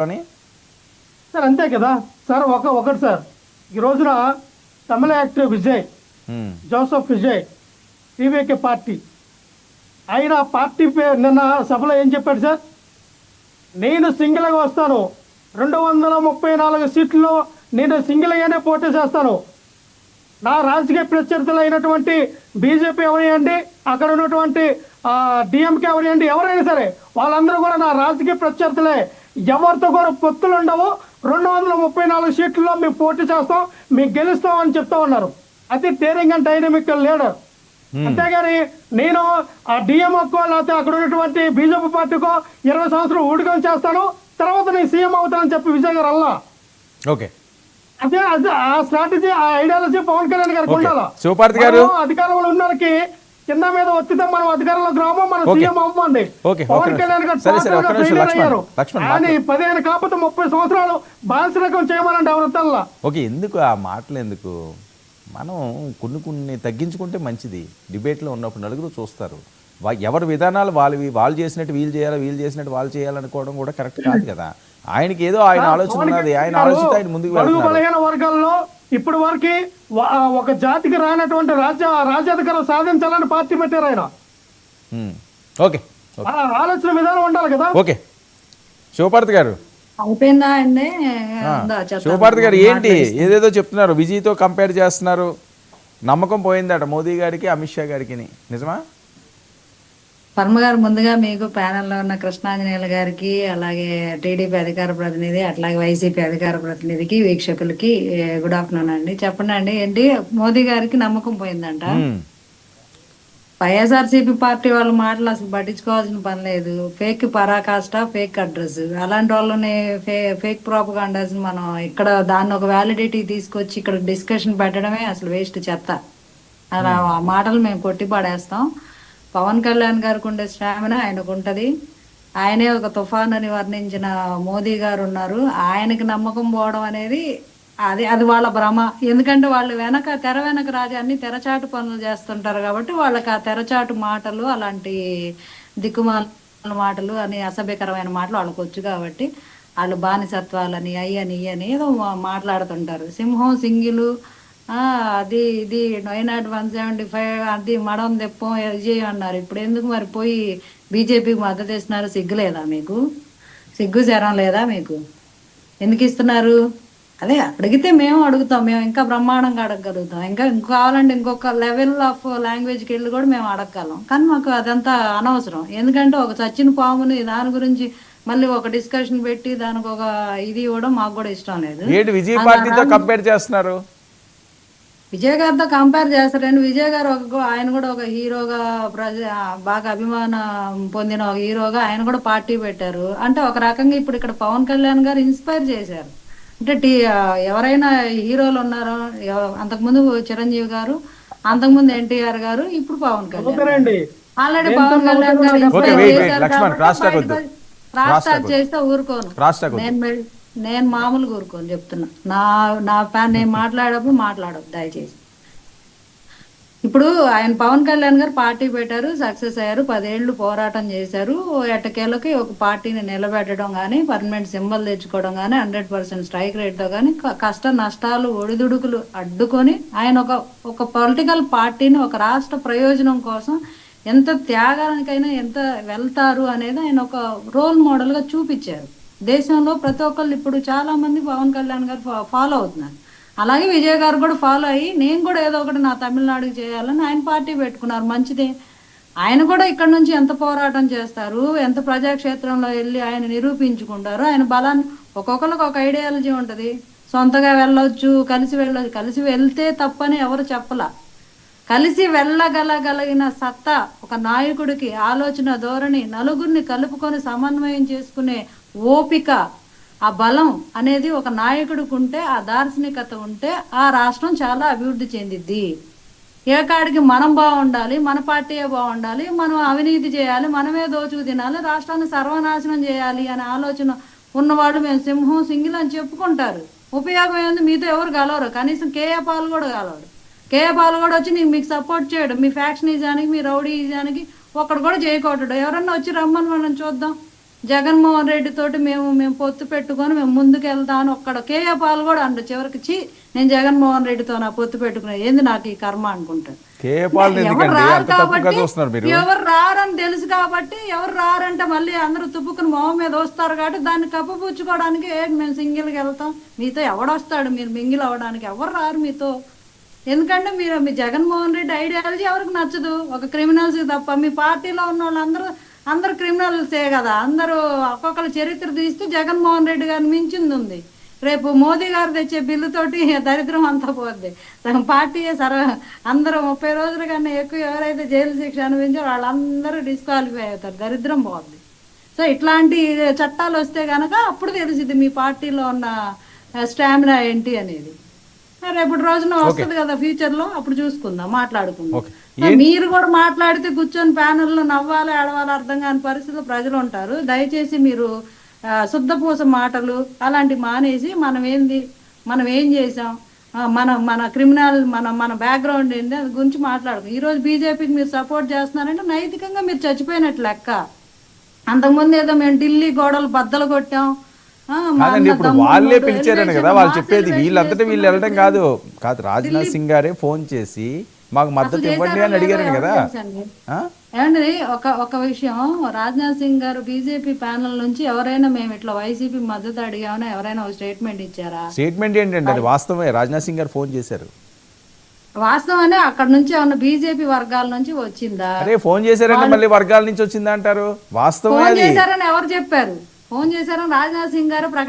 అని? సార్ అంతే కదా. సార్ ఒక ఒకటి సార్. ఈ రోజున తమిళ actor Vijay Joseph Vijay TVK party. ఆయన పార్టీ పే- నిన్న సభలో ఏం చెప్పాడు సార్? నేను సింగిల్గా వస్తాను. రెండు వందల ముప్పై నాలుగు సీట్లలో నేను సింగిల్గానే పోటీ చేస్తాను. నా రాజకీయ ప్రత్యర్థులు అయినటువంటి బీజేపీ ఎవరియండి అక్కడ ఉన్నటువంటి డిఎంకే ఎవరియండి ఎవరైనా సరే వాళ్ళందరూ కూడా నా రాజకీయ ప్రత్యర్థులే. ఎవరితో కూడా పొత్తులు ఉండవు. రెండు వందల ముప్పై నాలుగు సీట్లలో మేము పోటీ చేస్తాం. మేము గెలుస్తాం అని చెప్తా ఉన్నారు. అతి డేరింగ్ అండ్ డైనమిక్ లీడర్ అంతేగాని నేను ఆ డిఎంఓకో లేకపోతే అక్కడ ఉన్నటువంటి బీజేపీ పార్టీకో ఇరవై సంవత్సరం ఊడికం చేస్తాను. తర్వాత నేను సీఎం అవుతానని చెప్పి విజయ్ గారు అల్లా. ఓకే. అదే అదే ఆ స్ట్రాటజీ ఆ ఐడియాలజీ పవన్ కళ్యాణ్ గారికి. ఉండాలా? అధికారంలో ఉన్న వాళ్ళకి కింద మీద ఒత్తితే మనం అధికారంలో గ్రామం మనం. సీఎం అవ్వండి. ఓకే, పవన్ కళ్యాణ్ గారు ఆయన పదిహేను కాకపోతే ముప్పై సంవత్సరాలు బానిసరకం చేయమనండి ఎవరితల్లా ఓకే ఎందుకు ఆ మాటలు ఎందుకు? మనం కొన్ని కొన్ని తగ్గించుకుంటే మంచిది. డిబేట్లో ఉన్నప్పుడు నలుగురు చూస్తారు. ఎవరి విధానాలు వాళ్ళవి వాళ్ళు చేసినట్టు వీళ్ళు చేయాలి వీళ్ళు చేసినట్టు వాళ్ళు చేయాలనుకోవడం కూడా కరెక్ట్ కాదు కదా. ఆయనకి ఏదో ఆయన ఆలోచన ఉన్నది. ఆయన ఆలోచిస్తే ఆయన ముందుకు వెళ్తున్నారు. బలహీన వర్గాల్లో ఇప్పటి వరకు ఒక జాతికి రానటువంటి రాజ్య రాజ్యాధికారం సాధించాలని పార్టీ పెట్టారు ఆయన. ఓకే. ఆలోచన విధానం ఉండాలి కదా? ఓకే. శివపార్తి గారు. అయిపోయిందా అండి. శివపార్తి గారు ఏంటి? ఏదేదో చెప్తున్నారు. విజయ్తో కంపేర్ చేస్తున్నారు. నమ్మకం పోయిందట మోదీ గారికి అమిత్ షా గారికి నిజమా? పరమ గారు ముందుగా మీకు ప్యానెల్లో ఉన్న కృష్ణాంజనేయులు గారికి అలాగే టీడీపీ అధికార ప్రతినిధి అట్లాగే వైసీపీ అధికార ప్రతినిధికి వీక్షకులకి గుడ్ ఆఫ్టర్నూన్ అండి. చెప్పండి అండి ఏంటి? మోదీ గారికి నమ్మకం పోయిందంట. వైఎస్ఆర్సీపీ పార్టీ వాళ్ళ మాటలు అసలు పట్టించుకోవాల్సిన పని లేదు. ఫేక్ పరాకాష్ట ఫేక్ అడ్రస్. అలాంటి వాళ్ళని ఫే ఫేక్ ప్రాపగాండాస్ మనం ఇక్కడ దాన్ని ఒక వ్యాలిడిటీ తీసుకొచ్చి ఇక్కడ డిస్కషన్ పెట్టడమే అసలు వేస్ట్ చెత్త. అలా ఆ మాటలు మేము కొట్టి పడేస్తాం పవన్ కళ్యాణ్ గారికి ఉండే స్టామినా ఆయనకు ఉంటది ఆయనే ఒక తుఫాన్ అని వర్ణించిన మోదీ గారు ఉన్నారు ఆయనకి నమ్మకం పోవడం అనేది అది అది వాళ్ళ భ్రమ. ఎందుకంటే వాళ్ళు వెనక తెర వెనక రాజాన్ని తెరచాటు పనులు చేస్తుంటారు కాబట్టి వాళ్ళకి ఆ తెరచాటు మాటలు అలాంటి దిక్కుమాల మాటలు అని అసభ్యకరమైన మాటలు వాళ్ళకి వచ్చు కాబట్టి వాళ్ళు బానిసత్వాలని అయ్యని ఇయ్యని ఏదో మాట్లాడుతుంటారు. సింహం సింగిలు అది ఇది nine naught one seventy five అది మడం తెప్పం విజయ్ అన్నారు. ఇప్పుడు ఎందుకు మరి పోయి బీజేపీకి మద్దతు ఇస్తున్నారు? సిగ్గు లేదా మీకు? సిగ్గు శరం లేదా మీకు? ఎందుకు ఇస్తున్నారు? అదే అడిగితే మేము అడుగుతాం. మేము ఇంకా బ్రహ్మాండంగా అడగగలుగుతాం. ఇంకా ఇంకో కావాలంటే ఇంకొక లెవెల్ ఆఫ్ లాంగ్వేజ్కి వెళ్ళి కూడా మేము అడగగలం. కానీ మాకు అదంతా అనవసరం. ఎందుకంటే ఒక చచ్చిన పాముని దాని గురించి మళ్ళీ ఒక డిస్కషన్ పెట్టి దానికి ఒక ఇది ఇవ్వడం మాకు కూడా ఇష్టం లేదు. ఏంటి విజయ్ పార్టీతో కంపేర్ చేస్తున్నారు? విజయ్ గారితో కంపేర్ చేస్తారండి విజయ్ గారు ఒక ఆయన కూడా ఒక హీరోగా ప్రజ బాగా అభిమానం పొందిన ఒక హీరోగా ఆయన కూడా పార్టీ పెట్టారు. అంటే ఒక రకంగా ఇప్పుడు ఇక్కడ పవన్ కళ్యాణ్ గారు ఇన్స్పైర్ చేశారు. అంటే టీ ఎవరైనా హీరోలు ఉన్నారో అంతకుముందు చిరంజీవి గారు అంతకుముందు ఎన్టీఆర్ గారు ఇప్పుడు పవన్ కళ్యాణ్ ఆల్రెడీ పవన్ కళ్యాణ్ గారు ఇన్స్పైర్ చేశారు టాక్ చేస్తే ఊరుకోను. నేను నేను మామూలుగా కోరుకొని చెప్తున్నా. నా నా ఫ్యాన్ నేను మాట్లాడప్పుడు మాట్లాడొద్దు దయచేసి. ఇప్పుడు ఆయన పవన్ కళ్యాణ్ గారు పార్టీ పెట్టారు సక్సెస్ అయ్యారు పదేళ్ళు పోరాటం చేశారు. ఎట్టకేళ్ళకి ఒక పార్టీని నిలబెట్టడం కానీ పర్మనెంట్ సింబల్ తెచ్చుకోవడం కానీ హండ్రెడ్ పర్సెంట్ స్ట్రైక్ రేట్తో కానీ కష్ట నష్టాలు ఒడిదుడుకులు అడ్డుకొని ఆయన ఒక ఒక పొలిటికల్ పార్టీని ఒక రాష్ట్ర ప్రయోజనం కోసం ఎంత త్యాగానికైనా ఎంత వెళ్తారు అనేది ఆయన ఒక రోల్ మోడల్గా చూపించారు. దేశంలో ప్రతి ఒక్కళ్ళు ఇప్పుడు చాలా మంది పవన్ కళ్యాణ్ గారు ఫాలో అవుతున్నారు. అలాగే విజయ్ గారు కూడా ఫాలో అయ్యి నేను కూడా ఏదో ఒకటి నా తమిళనాడుకి చేయాలని ఆయన పార్టీ పెట్టుకున్నారు. మంచిదే. ఆయన కూడా ఇక్కడ నుంచి ఎంత పోరాటం చేస్తారు ఎంత ప్రజాక్షేత్రంలో వెళ్ళి ఆయన నిరూపించుకుంటారు ఆయన బలాన్ని ఒక్కొక్కరికి ఒక ఐడియాలజీ ఉంటుంది. సొంతగా వెళ్ళొచ్చు కలిసి వెళ్ళొచ్చు కలిసి వెళ్తే తప్పని ఎవరు చెప్పలా. కలిసి వెళ్ళగలగలిగిన సత్తా ఒక నాయకుడికి ఆలోచన ధోరణి నలుగురిని కలుపుకొని సమన్వయం చేసుకునే ఓపిక ఆ బలం అనేది ఒక నాయకుడికి ఉంటే ఆ దార్శనికత ఉంటే ఆ రాష్ట్రం చాలా అభివృద్ధి చెందిద్ది. ఏ కాడికి మనం బాగుండాలి మన పార్టీయే బాగుండాలి మనం అవినీతి చేయాలి మనమే దోచుకు తినాలి రాష్ట్రాన్ని సర్వనాశనం చేయాలి అనే ఆలోచన ఉన్నవాళ్ళు మేము సింహం సింగిల్ అని చెప్పుకుంటారు. ఉపయోగం ఏంది? మీతో ఎవరు కలవరు? కనీసం కేఏ పాలు కూడా కలవరు కేఏ పాలు కూడా వచ్చి నీకు మీకు సపోర్ట్ చేయడు. మీ ఫ్యాక్షన్ ఇజానికి మీ రౌడీ ఇజానికి ఒక్కడు కూడా చేయకూడదు ఎవరన్నా వచ్చి రమ్మని మనం చూద్దాం. జగన్మోహన్ రెడ్డి తోటి మేము మేము పొత్తు పెట్టుకొని మేము ముందుకు వెళ్తామని ఒక్కడ కేఏ పాల్ కూడా అండు. చివరికి చి నేను జగన్మోహన్ రెడ్డితో నా పొత్తు పెట్టుకున్నా. ఏంది నాకు ఈ కర్మ అనుకుంటాను ఎవరు రారు కాబట్టి ఎవరు రారని తెలుసు కాబట్టి ఎవరు రారంటే మళ్ళీ అందరూ తుప్పుకుని మొహం మీద వస్తారు కాబట్టి దాన్ని కప్పపుచ్చుకోవడానికి మేము సింగిల్కి వెళ్తాం. మీతో ఎవడొస్తాడు? మీరు మింగిల్ అవ్వడానికి ఎవరు రారు మీతో? ఎందుకంటే మీరు మీ జగన్మోహన్ రెడ్డి ఐడియాలజీ ఎవరికి నచ్చదు? ఒక క్రిమినల్స్ తప్ప. మీ పార్టీలో ఉన్న వాళ్ళందరూ అందరు క్రిమినల్సే కదా. అందరూ ఒక్కొక్కరి చరిత్ర తీస్తే జగన్మోహన్ రెడ్డి గారిని మించింది ఉంది రేపు మోదీ గారు తెచ్చే బిల్లుతోటి దరిద్రం అంతా పోద్ది. సగం పార్టీయే సర అందరూ ముప్పై రోజుల కన్నా ఎక్కువ ఎవరైతే జైలు శిక్ష అనుభవించారో వాళ్ళందరూ డిస్క్వాలిఫై అవుతారు దరిద్రం పోద్ది. సో ఇట్లాంటి చట్టాలు వస్తే కనుక అప్పుడు తెలిసింది మీ పార్టీలో ఉన్న స్టామినా ఏంటి అనేది. రేపటి రోజున వస్తుంది కదా ఫ్యూచర్లో అప్పుడు చూసుకుందాం మాట్లాడుకుందాం. మీరు కూడా మాట్లాడితే కూర్చొని ప్యానెల్లో నవ్వాలి ఆడవాలి అర్థం కాని పరిస్థితిలో ప్రజలు ఉంటారు. దయచేసి మీరు శుద్ధపూస మాటలు అలాంటివి మానేసి మనం ఏంది మనం ఏం చేసాం మన మన క్రిమినల్ మన మన బ్యాక్గ్రౌండ్ ఏంటి అది గురించి మాట్లాడుకో ఈ రోజు బీజేపీకి మీరు సపోర్ట్ చేస్తున్నారంటే నైతికంగా మీరు చచ్చిపోయినట్లు లెక్క. అంతకుముందు ఏదో మేము ఢిల్లీ గోడలు బద్దలు కొట్టాం కాదండి ఇప్పుడు వాళ్ళే పిలిచారని కదా వాళ్ళు చెప్పేది వీళ్ళంతటా వీళ్ళు వెళ్ళడం కాదు. కాదు రాజ్నాథ్ సింగ్ గారే ఫోన్ చేసి మాకు మద్దతు ఇవ్వండి అని అడిగారని కదా? ఏమండి ఒక ఒక విషయం. రాజ్నాథ్ సింగ్ గారు బీజేపీ ప్యానల్ నుంచి ఎవరైనా మేము ఇట్లా వైసీపీ మద్దతు అడిగామని ఎవరైనా ఒక స్టేట్మెంట్ ఇచ్చారా? స్టేట్మెంట్ ఏంటంటే అది వాస్తవమే. రాజ్నాథ్ సింగ్ గారు ఫోన్ చేశారు. వాస్తవానే అక్కడ నుంచి ఏమన్నా బీజేపీ వర్గాల నుంచి వచ్చిందా? అరే ఫోన్ చేశారంటే మళ్ళీ వర్గాల నుంచి వచ్చిందా అంటారు? వాస్తవమే ఫోన్ అది. చేశారని ఎవరు చెప్పారు? ఫోన్ చేశారని రాజ్నాథ్ సింగ్ గారు ప్రకటి